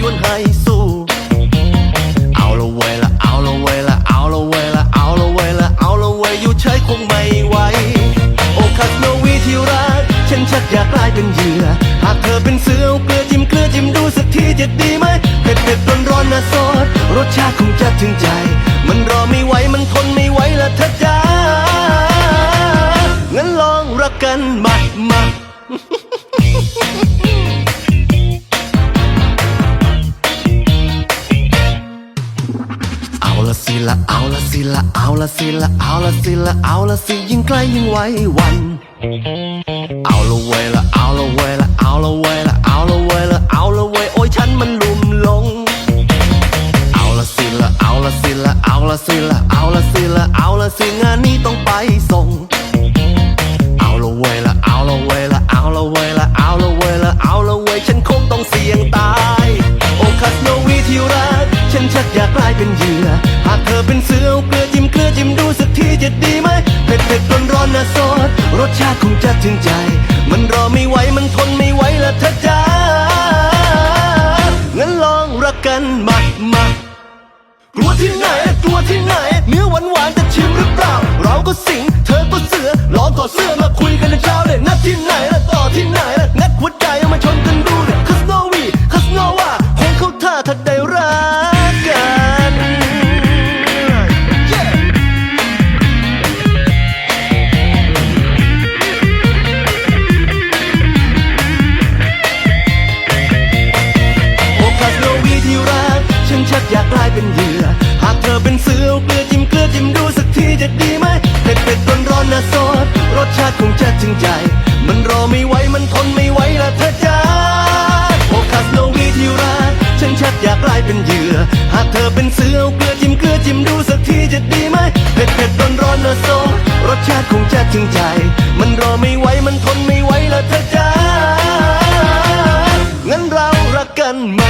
ยวนให้สู้เอาละเว้ยละเอาละเว้ยละเอาละเว้ยละเอาละเว้ยละเอาละเว้ยอยู่เฉยคงไม่ไหวโอคัสโนวีที่รักฉันชักอยากกลายเป็นเหยื่อหากเธอเป็นเสือเอาเกลือจิ้มเกลือจิ้มดูสักทีจะดีไหมเผ็ดเผ็ดร้อนร้อนนะสดรสชาติคงจะถึงใจ มันรอไม่ไหวมันทนไม่ไหวละเธอจ้างั้นลองรักกันมามา ละสิละเอาละสิละเอาละสิละเอาละสิละเอาละสิยิ่งใกล้ยิ่งไว้วัน เอาละเวยละเอาละเวยละเอาละเวยละเอาละเวยละเอาละเวยโอ้ยฉันมันลุ่มหลง เอาละสิละเอาละสิละเอาละสิละเอาละสิละเอาละสิงานนี้ต้องไปส่ง เอาละเวยละเอาละเวย นร้อนนะซอสรสชาติคงจะถึงใจ มันรอไม่ไหว มันทนไม่ไหวละเธอจ้างั้นลองรักกันมามากลัวที่ไหนกลัวที่ไหน เนื้อหวานหวานจะชิมหรือเปล่า เราก็สิง เธอก็เสือลองถอดเสื้อมาคุยกันในเช้าเลยนัดที่ไหนละต่อที่ไหนละงัดหัวใจเอามาชนกันดู ไม่ไหวละเธอจ้าโฟกัสโนวีที่รักฉันชักอยากกลายเป็นเหยื่อ หากเธอเป็นเสือเกลือจิ้มเกลือจิ้มดูสักทีจะดีไหมเผ็ดเผ็ดร้อนร้อนนะโซรสชาติคงจะถึงใจ มันรอไม่ไหวมันทนไม่ไหวละเธอจ้างั้นเรารักกันไหม